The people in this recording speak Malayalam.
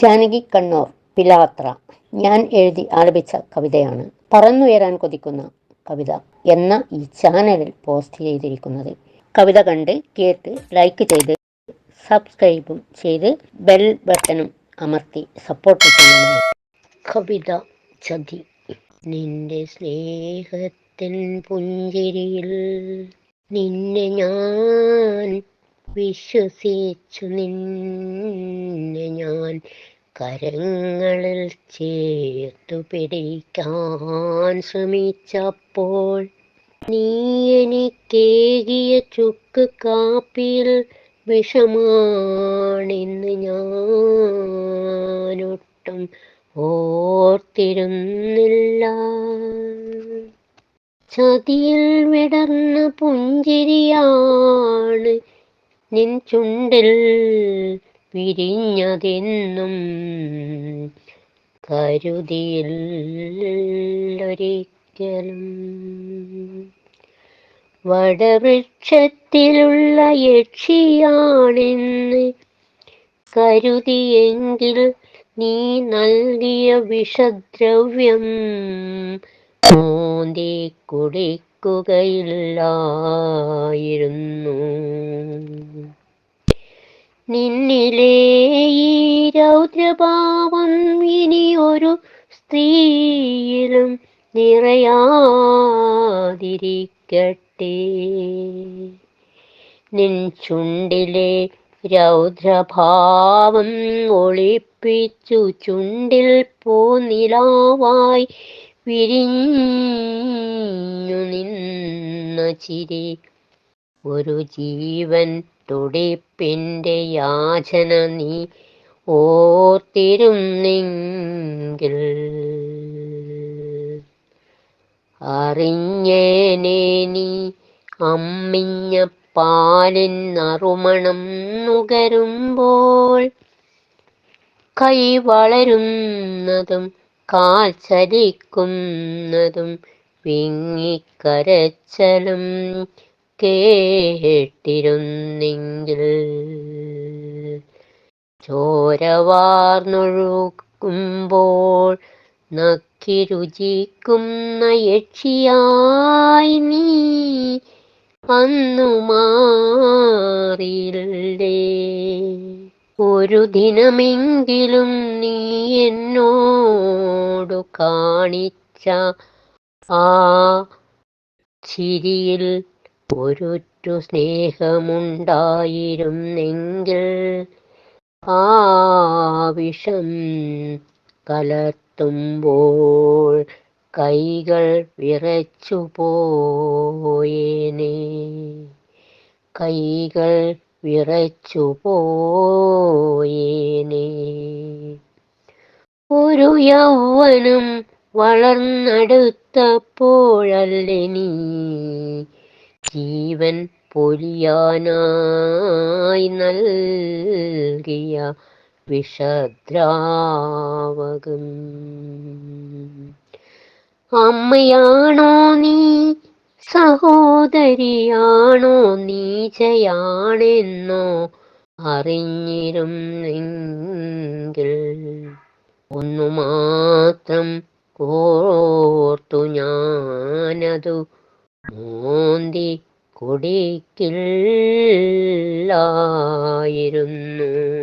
ജാനകി കണ്ണൂർ പിലാത്ര. ഞാൻ എഴുതി ആലപിച്ച കവിതയാണ്. പറന്നുയരാൻ കൊതിക്കുന്ന കവിത എന്ന ഈ ചാനലിൽ പോസ്റ്റ് ചെയ്തിരിക്കുന്നത്. കവിത കണ്ട് കേട്ട് ലൈക്ക് ചെയ്ത് സബ്സ്ക്രൈബും ചെയ്ത് ബെൽ ബട്ടണും അമർത്തി സപ്പോർട്ട് ചെയ്യുന്നു കവിത ചതി. നിന്റെ സ്നേഹത്തിൻ പുഞ്ചിരിയിൽ നിന്നെ ഞാൻ വിശ്വസിച്ചു നിന്നെ ഞാൻ കരങ്ങളിൽ ചേർത്തു പിടിക്കാൻ ശ്രമിച്ചപ്പോൾ നീ എനിക്കേകിയ ചുക്ക് കാപ്പിൽ വിഷമാണിന്ന് ഞാനൊട്ടും ഓർത്തിരുന്നില്ല. ചതിയിൽ വിടർന്ന പുഞ്ചിരിയാണ് നിൻ ചുണ്ടിൽ പിരിഞ്ഞതെന്നും കരുതിയില്ലൊരിക്കലും വടവൃക്ഷത്തിലുള്ള യക്ഷിയാണെന്ന് കരുതിയെങ്കിൽ നീ നൽകിയ വിഷദ്രവ്യം മോന്തി കുടിക്കുകയില്ലായിരുന്നു നിന്നിലേ ഈ രൗദ്രഭാവം ഇനി ഒരു സ്ത്രീയിലും നിറയാതിരിക്കട്ടെ. നിൻ ചുണ്ടിലെ രൗദ്രഭാവം ഒളിപ്പിച്ചു ചുണ്ടിൽ പൂനിലാവായി വിരിഞ്ഞു നിന്ന ചിരി. ഒരു ജീവൻ തുടിപ്പിന്റെ യാചന നീ ഓർത്തിരുന്നെങ്കിൽ. അറിഞ്ഞേനെ നീ അമ്മിഞ്ഞ പാലിൻ നറുമണം നുകരുമ്പോൾ കൈ വളരുന്നതും കാൽ ചലിക്കുന്നതും വിങ്ങിക്കരച്ചലും കേട്ടിരുന്നെങ്കിൽ ചോരവാർന്നൊഴുകുമ്പോൾ നക്കി രുചിക്കുന്ന യക്ഷിയായി നീ അന്നു മാറിയില്ലേ ഒരു ദിനമെങ്കിലും നീ എന്നോടു കാണിച്ച ആ ചിരിയിൽ ഒരൊറ്റു സ്നേഹമുണ്ടായിരുന്നെങ്കിൽ ആ വിഷം കലർത്തുമ്പോൾ കൈകൾ വിറച്ചു പോയേനെ. കൈകൾ വിറച്ചു പോയേനെ. ഒരു യൗവനം വളർന്നെടുത്തപ്പോഴല്ലേ നീ ജീവൻ പൊലിയാനായി നൽകിയ വിഷദ്രാവകം. അമ്മയാണോ നീ? സഹോദരിയാണോ? നീചയാണെന്നോ അറിഞ്ഞിരുന്നെങ്കിൽ ഒന്നു മാത്രം കോർത്തു ഞാനതു മോന്തി കുടിക്കില്ലായിരുന്നു.